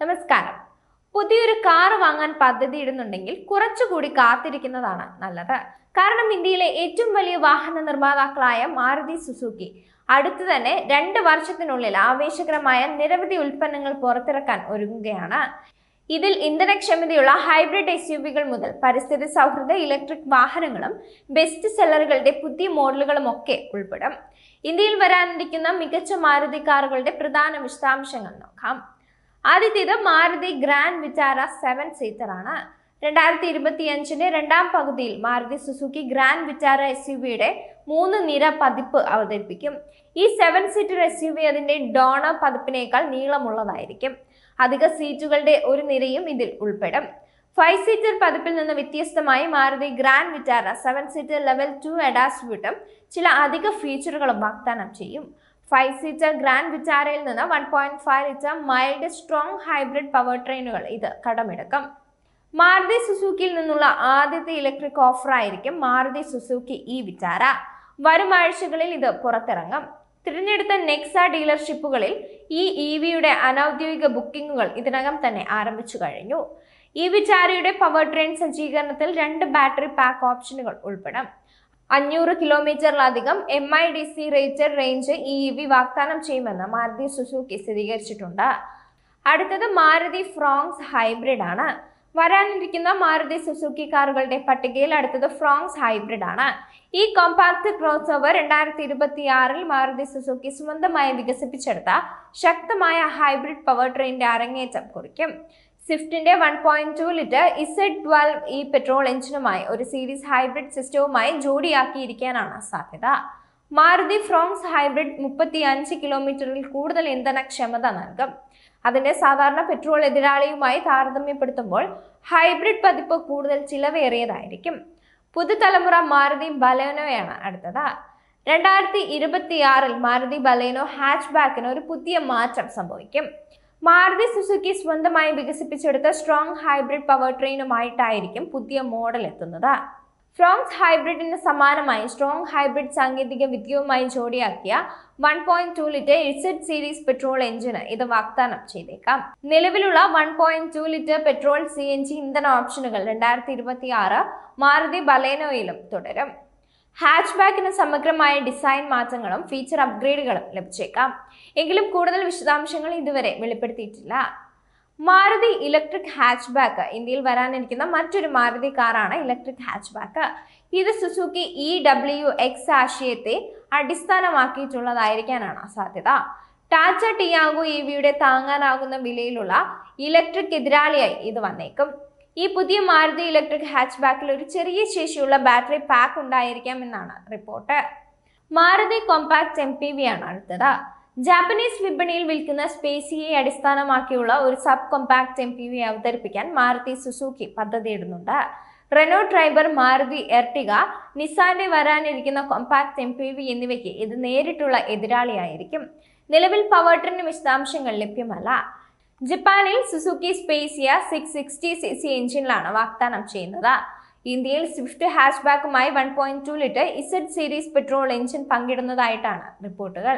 നമസ്കാരം. പുതിയൊരു കാർ വാങ്ങാൻ പദ്ധതി ഇടുന്നുണ്ടെങ്കിൽ കുറച്ചുകൂടി കാത്തിരിക്കുന്നതാണ് നല്ലത്. കാരണം ഇന്ത്യയിലെ ഏറ്റവും വലിയ വാഹന നിർമ്മാതാക്കളായ മാരുതി സുസുക്കി അടുത്തു തന്നെ രണ്ട് വർഷത്തിനുള്ളിൽ ആവേശകരമായ നിരവധി ഉൽപ്പന്നങ്ങൾ പുറത്തിറക്കാൻ ഒരുങ്ങുകയാണ്. ഇതിൽ ഇന്ധനക്ഷമതയുള്ള ഹൈബ്രിഡ് എസ് യു വികൾ മുതൽ പരിസ്ഥിതി സൗഹൃദ ഇലക്ട്രിക് വാഹനങ്ങളും ബെസ്റ്റ് സെല്ലറുകളുടെ പുതിയ മോഡലുകളും ഒക്കെ ഉൾപ്പെടും. ഇന്ത്യയിൽ വരാനിരിക്കുന്ന മികച്ച മാരുതി കാറുകളുടെ പ്രധാന വിശദാംശങ്ങൾ നോക്കാം. ആദ്യത്തേത് Maruti Grand Vitara seven seater ആണ് രണ്ടായിരത്തി ഇരുപത്തി അഞ്ചിന്റെ രണ്ടാം പകുതിയിൽ Maruti Suzuki Grand Vitara S U വിയുടെ മൂന്ന് നിര പതിപ്പ് അവതരിപ്പിക്കും. ഈ seven seater S U V അതിന്റെ ഡോണ പതിപ്പിനേക്കാൾ നീളമുള്ളതായിരിക്കും. അധിക സീറ്റുകളുടെ ഒരു നിരയും ഇതിൽ ഉൾപ്പെടും. ഫൈവ് സീറ്റർ പതിപ്പിൽ നിന്ന് വ്യത്യസ്തമായി Maruti Grand Vitara seven seater level two അഡാസ്റ്യൂട്ടും ചില അധിക ഫീച്ചറുകളും വാഗ്ദാനം ചെയ്യും. ഫൈവ് സീറ്റർ ഗ്രാൻഡ് വിചാരയിൽ നിന്ന് one point five litre mild strong hybrid power ട്രെയിനുകൾ ഇത് കടമെടുക്കും. മാരുതി സുസുക്കിയിൽ നിന്നുള്ള ആദ്യത്തെ ഇലക്ട്രിക് ഓഫർ ആയിരിക്കും മാരുതി സുസുക്കി ഇ വിചാര വരും ആഴ്ചകളിൽ ഇത് പുറത്തിറങ്ങും. തിരഞ്ഞെടുത്ത നെക്സ ഡീലർഷിപ്പുകളിൽ ഈ ഇ വിയുടെ അനൌദ്യോഗിക ബുക്കിംഗുകൾ ഇതിനകം തന്നെ ആരംഭിച്ചു കഴിഞ്ഞു. ഈ വിചാരയുടെ പവർ ട്രെയിൻ സജ്ജീകരണത്തിൽ രണ്ട് ബാറ്ററി പാക്ക് ഓപ്ഷനുകൾ ഉൾപ്പെടും. അഞ്ഞൂറ് കിലോമീറ്ററിലധികം M I D C rated range E V വാഗ്ദാനം ചെയ്യുമെന്ന് മാരുതി സുസുക്കി സ്ഥിരീകരിച്ചിട്ടുണ്ട്. അടുത്തത് മാരുതി ഫ്രോങ്സ് ഹൈബ്രിഡ് ആണ്. വരാനിരിക്കുന്ന മാരുതി സുസുക്കി കാറുകളുടെ പട്ടികയിൽ അടുത്തത് ഫ്രോങ്സ് ഹൈബ്രിഡ് ആണ്. ഈ കോമ്പാക്ട് ക്രോസ് ഓവർ രണ്ടായിരത്തി ഇരുപത്തി ആറിൽ മാരുതി സുസുക്കി സ്വന്തമായി വികസിപ്പിച്ചെടുത്ത ശക്തമായ ഹൈബ്രിഡ് പവർ ട്രെയിനിന്റെ അരങ്ങേറ്റം കുറിക്കും. സ്വിഫ്റ്റിന്റെ one point two litre Z twelve ഈ പെട്രോൾ എഞ്ചിനുമായി ഒരു സീരീസ് ഹൈബ്രിഡ് സിസ്റ്റവുമായി ജോഡിയാക്കിയിരിക്കാനാണ് സാധ്യത. മാരുതി ഫ്രോങ്സ് ഹൈബ്രിഡ് മുപ്പത്തി അഞ്ച് കിലോമീറ്ററിൽ കൂടുതൽ ഇന്ധനക്ഷമത നൽകും. അതിന്റെ സാധാരണ പെട്രോൾ എതിരാളിയുമായി താരതമ്യപ്പെടുത്തുമ്പോൾ ഹൈബ്രിഡ് പതിപ്പ് കൂടുതൽ ചിലവേറിയതായിരിക്കും. പുതുതലമുറ മാരുതി ബലേനോയാണ് അടുത്തത്. രണ്ടായിരത്തി ഇരുപത്തിയാറിൽ മാരുതി ബലേനോ ഹാച്ച് ബാക്കിന് ഒരു പുതിയ മാറ്റം സംഭവിക്കും. മാരുതി സുസുക്കി സ്വന്തമായി വികസിപ്പിച്ചെടുത്ത സ്ട്രോങ് ഹൈബ്രിഡ് പവർ ട്രെയിനുമായിട്ടായിരിക്കും പുതിയ മോഡൽ എത്തുന്നത്. ഫ്രോംസ് ഹൈബ്രിഡിന് സമാനമായി സ്ട്രോങ് ഹൈബ്രിഡ് സാങ്കേതിക വിദ്യയുമായി ജോഡിയാക്കിയ one point two litre Z series petrol എഞ്ചിന് ഇത് വാഗ്ദാനം ചെയ്തേക്കാം. നിലവിലുള്ള one point two litre petrol C N G ഇന്ധന ഓപ്ഷനുകൾ രണ്ടായിരത്തി ഇരുപത്തി ആറ് മാരുതി ബലേനോയിലും തുടരും. ഹാച്ച് ബാക്കിന് സമഗ്രമായ ഡിസൈൻ മാറ്റങ്ങളും ഫീച്ചർ അപ്ഗ്രേഡുകളും ലഭിച്ചേക്കാം. എങ്കിലും കൂടുതൽ വിശദാംശങ്ങൾ ഇതുവരെ വെളിപ്പെടുത്തിയിട്ടില്ല. മാരുതി ഇലക്ട്രിക് ഹാച്ച് ബാക്ക് ഇന്ത്യയിൽ വരാനിരിക്കുന്ന മറ്റൊരു മാരുതി കാറാണ് ഇലക്ട്രിക് ഹാച്ച് ബാക്ക് ഇത് സുസുക്കി ഇ ഡബ്ല്യു എക്സ് ആശയത്തെ അടിസ്ഥാനമാക്കിയിട്ടുള്ളതായിരിക്കാനാണ് സാധ്യത ടാറ്റ ടിയാഗോ ഇ വിയുടെ താങ്ങാനാകുന്ന വിലയിലുള്ള ഇലക്ട്രിക് എതിരാളിയായി ഇത് വന്നേക്കും. ഈ പുതിയ മാരുതി ഇലക്ട്രിക് ഹാച്ച് ബാക്കിൽ ഒരു ചെറിയ ശേഷിയുള്ള ബാറ്ററി പാക്ക് ഉണ്ടായിരിക്കാം എന്നാണ് report. Maruti compact M P V ആണ് അടുത്തത്. ജാപ്പനീസ് വിപണിയിൽ വിൽക്കുന്ന സ്പേസിയെ അടിസ്ഥാനമാക്കിയുള്ള ഒരു sub compact M P V അവതരിപ്പിക്കാൻ മാരുതി സുസുക്കി പദ്ധതിയിടുന്നുണ്ട്. റെനോ ഡ്രൈവർ മാരുതി എർട്ടിക നിസാന്റെ വരാനിരിക്കുന്ന കോമ്പാക്ട് എം പി വി എന്നിവയ്ക്ക് ഇത് നേരിട്ടുള്ള എതിരാളിയായിരിക്കും. നിലവിൽ പവർ ട്രിന് വിശദാംശങ്ങൾ ലഭ്യമല്ല. ജപ്പാനിൽ Suzuki Spacia six sixty C C എഞ്ചിനിലാണ് വാഗ്ദാനം ചെയ്യുന്നത്. ഇന്ത്യയിൽ Swift ഹാഷ്ബാക്കുമായി one point two litre Z series petrol engine പങ്കിടുന്നതായിട്ടാണ് റിപ്പോർട്ടുകൾ.